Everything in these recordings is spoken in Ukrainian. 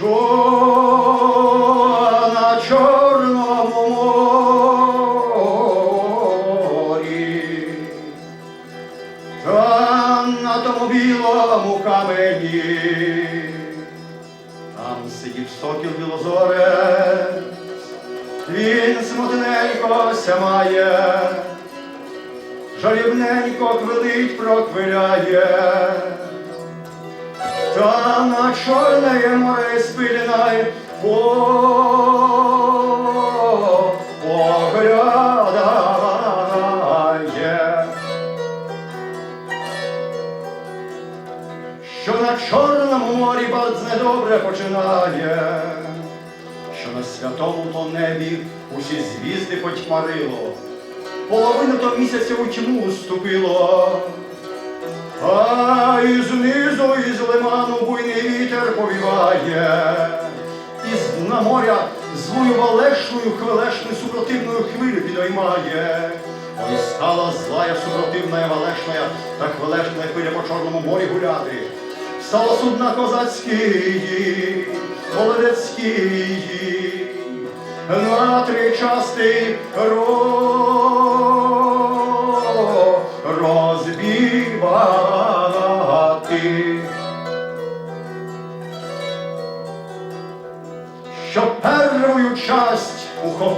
що на Чорному морі, там на тому білому камені, там сидів сокіл білозорець, він смутненько сямає, жалібненько квилить проквиляє. Море спиляє по поглядає. Що на чорному морі bardzo недобре починає, що на святому то небі усі звізди потьмарило, половину то місяця у тьму уступило. Злою валешною хвилешною супротивною хвилю підоймає. Ой, стала злая супротивна валешная та хвилешна хвиля по Чорному морі гуляти. Стала судна козацький, молодецький, на три части ро-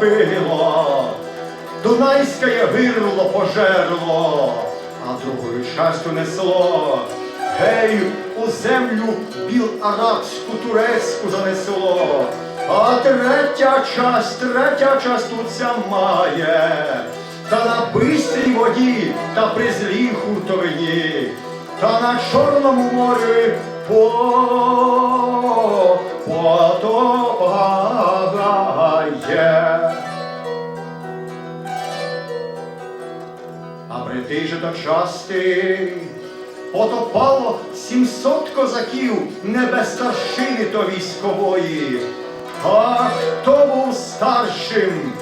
ухопило, Дунайське гирло пожерло, а другою частю несло, гей, у землю біл-арабську турецьку занесло, а третя часть, третя часть тут ся має, та на бистрій воді, та при злій хуртовині, та на Чорному морі по Брити же до части потопало сімсот козаків не без старшини то військової. А хто був старшим?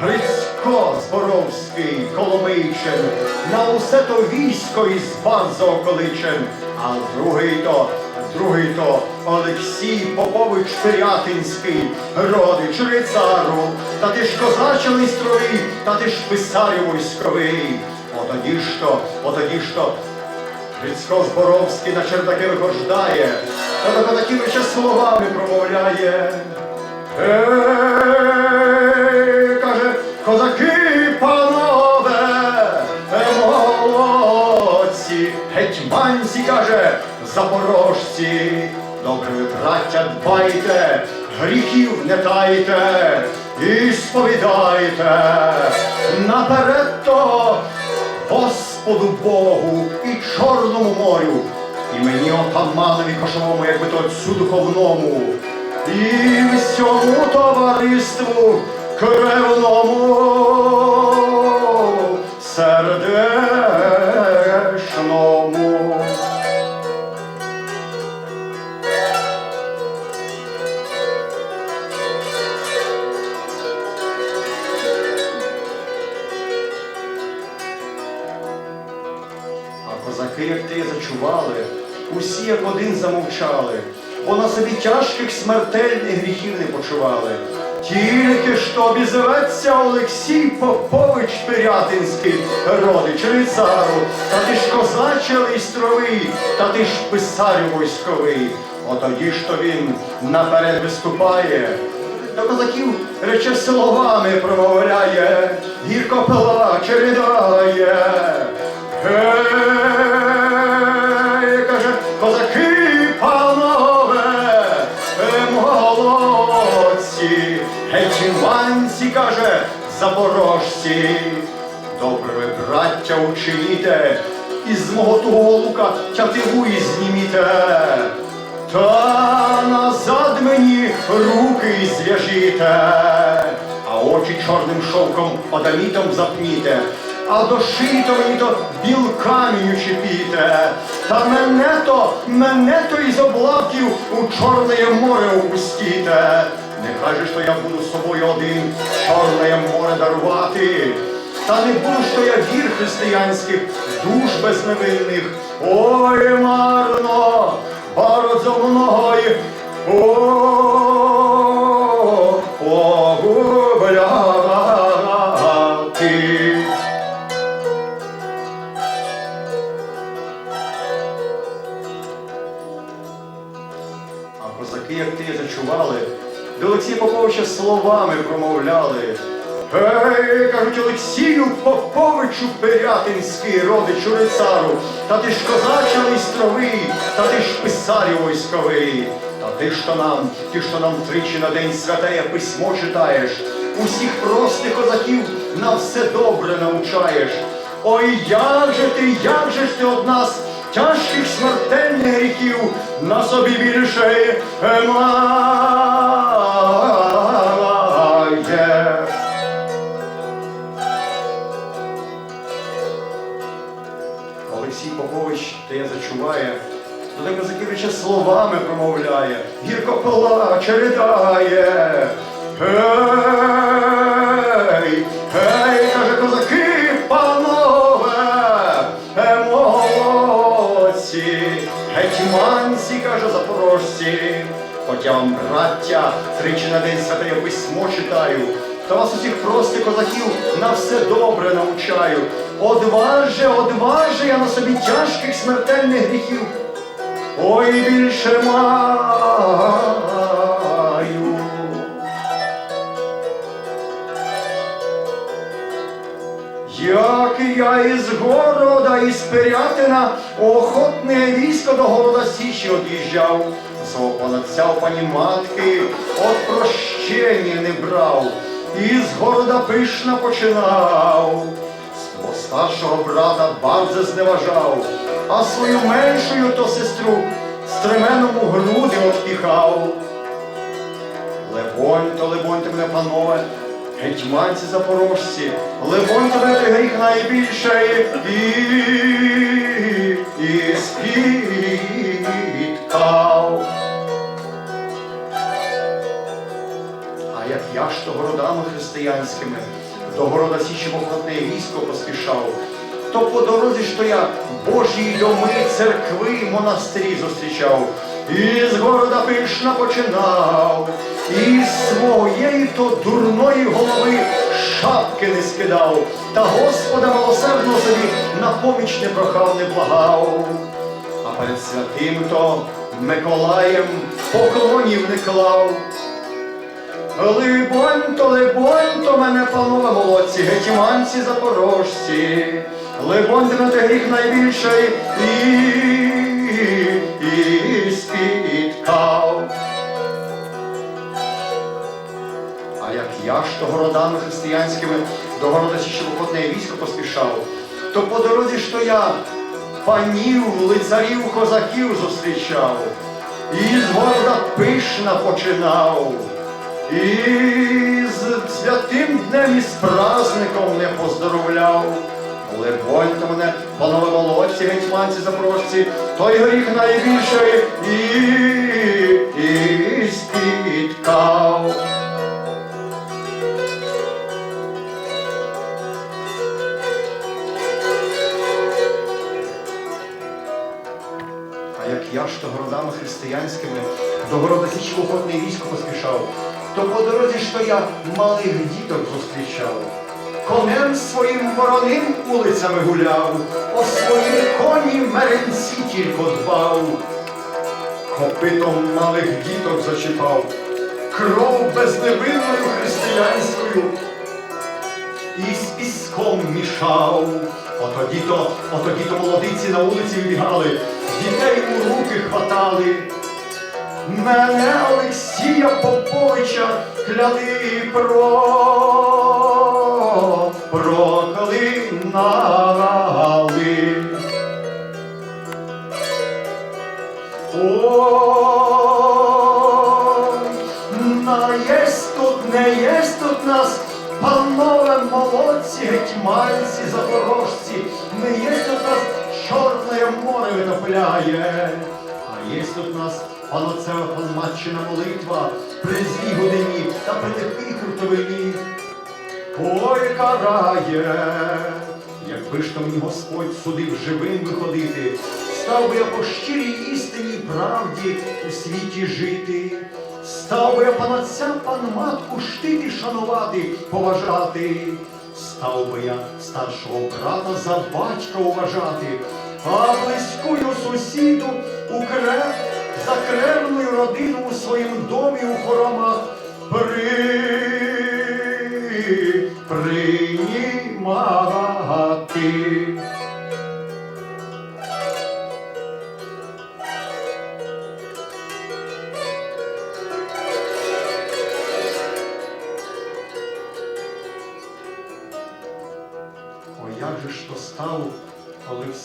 Грицько Зборовський, Коломийчин, на усе то військо із баз околичен, а другий то, другий то Олексій Попович Пирятинський, родич рицару, та ти ж козачий листровий, та ти ж писарю військовий. Отоді ж то, отоді то Грицько Зборовський на чердаки вихождає, та до ще словами промовляє. Ей, каже, козаки, панове, е, молодці, гетьманці, каже, запорожці, добре браття, дбайте, гріхів не тайте і сповідайте. Наперед Господу Богу і Чорному морю, і мені отаманові кошовому, якби то отцю духовному, і всьому товариству кривному замовчали, бо на собі тяжких смертельних гріхів не почували. Тільки що обізветься Олексій Попович Пирятинський, родич рицару, та ти ж козаче листровий, та ти ж писарю військовий. Отоді ж то він наперед виступає, до козаків рече словами промовляє, гірко плаче, ридає. Гей, каже, запорожці, добре браття, учиніте, із мого того лука тятиву і зніміте. Та назад мені руки зв'яжіте, а очі чорним шовком адамітом запніте, а до шиї то мені то білкамінь чіпіте, та мене то, мене то із облаків у Чорне море опустіте. Не кажеш, що я буду з собою один Чорне море дарувати. Та не буду, що я вір християнських, душ безневинних. Ой, марно, bardzo mnohoj О, погубляти. А козаки, як ти зачували, до Олексія Поповича словами промовляли. Гей, кажуть, Олексію Поповичу Пирятинський, родичу рицару, та ти ж козача майстровий, та ти ж писарю військовий, та ти то нам, ти ж то нам тричі на день святеє письмо читаєш, усіх простих козаків на все добре навчаєш. Ой, як же ти, як же ж ти од нас тяжких смертельних гріхів на собі більше маєш. Олексій Попович теє зачуває, до тебе Заківича словами промовляє, гірко плаче, ридає. Гей, гей, каже козаки, Вам, браття, тричі на день святає письмо читаю, та вас усіх простих козаків на все добре навчаю. Одваже, одваже я на собі тяжких смертельних гріхів. Ой, більше маю. Як я із города, із Пирятина, охотне військо до города Січі од'їжджав, панаця у пані матки, от прощення не брав, із города пишна починав, свого старшого брата bardzo зневажав, а свою меншою то сестру стременом у груди отпіхав. Лебонь, то лебоньте мене, панове, гетьманці запорожці, лебоньте мене той гріх найбільший і, і спіткав. Ж то городами християнськими. До города Січі охотне військо поспішав, то по дорозі то я Божі доми, церкви, монастирі зустрічав, і з города пишна починав, і з своєї то дурної голови шапки не скидав, та Господа милосердно собі на поміч не прохав, не благав. А перед святим то Миколаєм поклонів не клав. Либонь то, либонь то мене, панове молодці, гетьманці запорожці, либонь те гріх найбільший і, і спіткав. А як я ж то городами християнськими до города Січевоходне військо поспішав, то по дорозі ж то я панів, лицарів, козаків зустрічав, і з города пишна починав. І з святим днем і з праздником не поздоровляв. Лебоньте мене, панове молодці, гетьманці запорожці, той гріх найбільший і, і спіткав. А як я ж то городами християнськими до города Січвоходне військо поспішав, то по дорозі то я малих діток зустрічав. Конем своїм вороним улицями гуляв, о своїй коні меренці тільки дбав. Копитом малих діток зачіпав, кров безневинною християнською і з піском мішав. Отоді то, отоді то молодиці на вулиці вибігали, дітей у руки хватали. Мене Олексія Поповича кляли про проклинали. На єсть не єсть нас, панове молодці, гетьманці, запорожці, не єсть тут нас чорне море витопляє, а єсть тут нас паноцева панматчина молитва при злій годині та при легкій хуртовині. Ой, карає, якби ж то мені Господь судив живим виходити, став би я по щирій істинній правді у світі жити. Став би я панотця, пан матку штити шанувати, поважати. Став би я старшого брата за батька уважати, а близькою сусіду у крев, за кревною родину у своїм домі у хоромах при... приймати.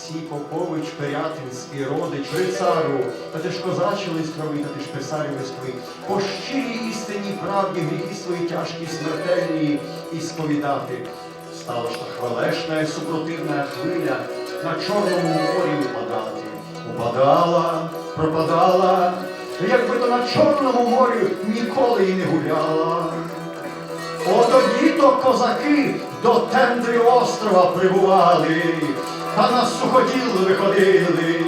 Олексій Попович Пирятинський, родич рицару, та ти ж козачі листровий, та ти ж писарі листовий, по щирій істинній правді гріхи свої тяжкі смертельні і сповідати. Стала ж та хвалешна і супротивна хвиля на Чорному морі упадати. Упадала, пропадала, якби то на Чорному морі ніколи і не гуляла. Отоді то козаки до тендри острова прибували, та на суходіл виходили,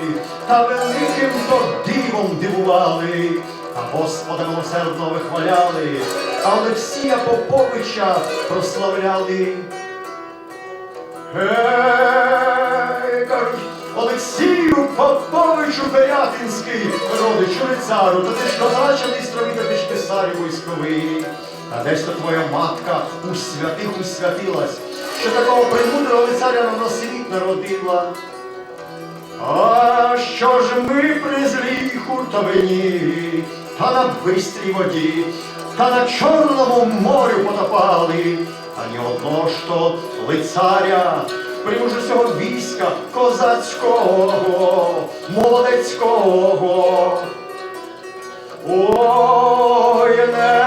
та великим то дивом дивували, а Господа милосердно вихваляли, а Олексія Поповича прославляли. Гей, кажуть, Олексію Поповичу Пирятинський, родичу лицару, та ти ж козачений строві, та ти ж писарі військовий. А десь то твоя матка у святих усвятилась, що такого премудрого лицаря на світ народила. А що ж ми при злій хуртовині, та на бистрій воді, та на Чорному морю потопали, а ні одного ж то лицаря, примужу всього війська козацького, молодецького. Ой, не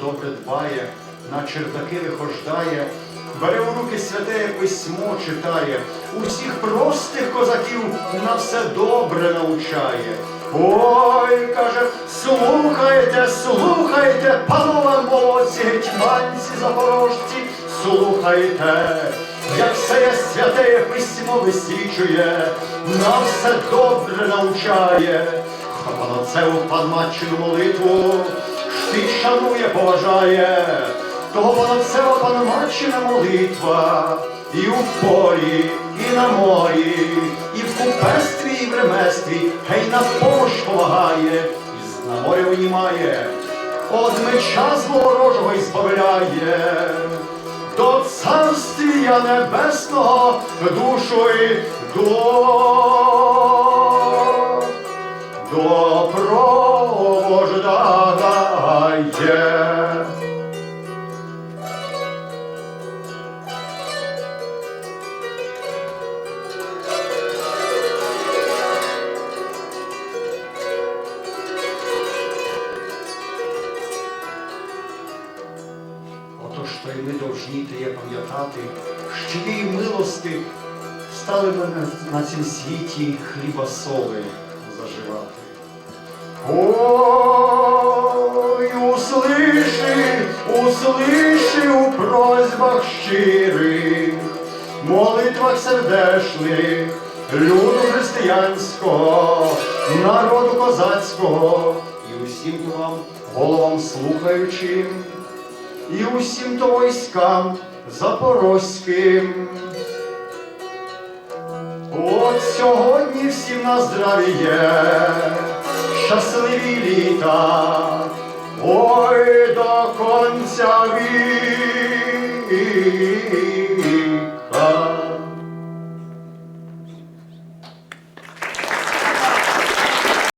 добре дбає, на чердаки вихождає, бере у руки святе письмо читає, усіх простих козаків на все добре навчає. Ой, каже, слухайте, слухайте, панове молодці, гетьманці запорожці, слухайте, як все є святе письмо висвічує, на все добре навчає. Хто панацеву панматчину молитву, штить шанує, поважає, того панацева панматчина молитва, і у полі, і на морі, і в купестві, і в реместві, гей на помощ помагає, і на моря винімає, од меча зловорожого і збавляє. До царствія небесного душу і до То й ми довжні теє пам'ятати, що її милости стали ми на, на цім світі хліба соли заживати. Ой, услиши, услиши у просьбах щирих, молитвах сердешних, люду християнського, народу козацького, і усім вам головам слухаючим, і усім то військам запорозьким. От сьогодні всім на здравіє, щасливі літа, ой до конця віку.